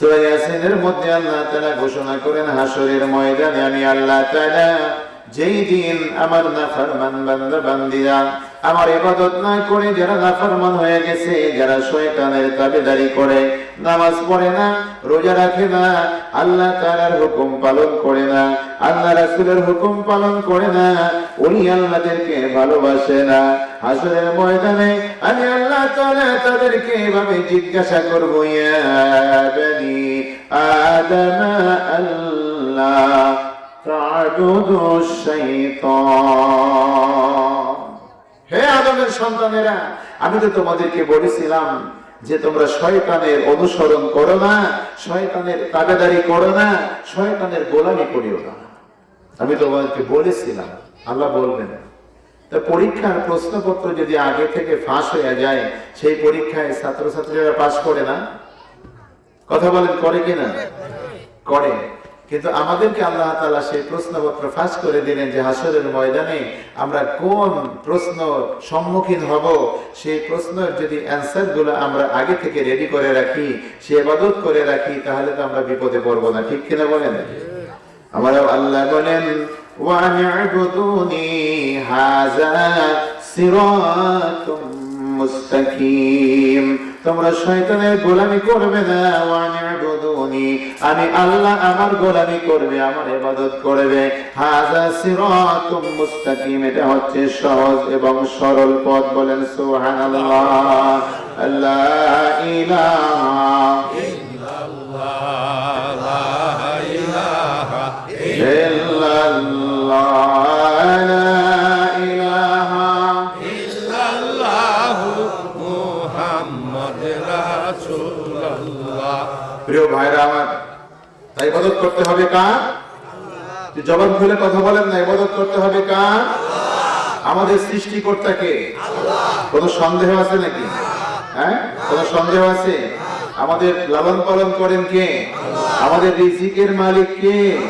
সূরা ইয়াসিনের মধ্যে আল্লাহ তাআলা ঘোষণা করেন হাসরের ময়দানে আমি আল্লাহ তাআলা যেই দিন আমার নাফরমান বান্দা বান্দিরা আমার ইবাদত না করে যারা নাফরমান হয়ে গেছে, যারা শয়তানের তাবেদারি করে, নামাজ পড়ে না, রোজা রাখে না, আল্লাহ তাআলার হুকুম পালন করে না, আল্লাহ রাসূলের হুকুম পালন করে না, উনি আল্লাহদেরকে ভালোবাসে না। হাসরের ময়দানে আমি আল্লাহ তাআলা তাদেরকে এভাবে জিজ্ঞাসা করব, ইয়া বনি আদম আল্লাহ হে আদমের সন্তানেরা, আমি তো তোমাদেরকে বলেছিলাম যে তোমরা শয়তানের অনুসরণ করো না, শয়তানের তাবেদারি করো না, শয়তানের গোলামি করিও না। আমি তোমাদেরকে বলেছিলাম, আল্লাহ বলবেন, তা পরীক্ষার প্রশ্নপত্র যদি আগে থেকে ফাঁস হয়ে যায়, সেই পরীক্ষায় ছাত্রছাত্রীরা পাশ করে না? কথা বলেন, করে কিনা করে। কিন্তু আমাদেরকে আল্লাহ তালা সেই প্রশ্নপত্র ফাঁস করে দিলেন যে হাসরের ময়দানে আমরা কোন প্রশ্ন সম্মুখীন হব? সেই প্রশ্নের যদি অ্যান্সারগুলো আমরা আগে থেকে রেডি করে রাখি, সে এবাদত করে রাখি, তাহলে তো আমরা বিপদে পড়ব না। ঠিক কিনা বলেন? আমার আল্লাহ বলেন তোমরা শয়তানের গোলামি করবে না ইবুদুনি আমি আল্লাহ আমার গোলামি করবে, আমার ইবাদত করবে। হাযা সিরাতুম মুস্তাকিম, এটা হচ্ছে সহজ এবং সরল পথ বলেন সুবহানাল্লাহ। আল্লাহ ইলাহা ইল্লাল্লাহ। প্রিয় ভাইরা আমার, তাই ইবাদত করতে হবে কার? যে জবান খুলে কথা বলেন না ইবাদত করতে হবে কার? আমাদের সৃষ্টিকর্তাকে। কোনো সন্দেহ আছে নাকি? হ্যাঁ? কোনো সন্দেহ আছে? আমাদের লালন পালন করেন কে? আমাদের রিজিকের মালিক কে?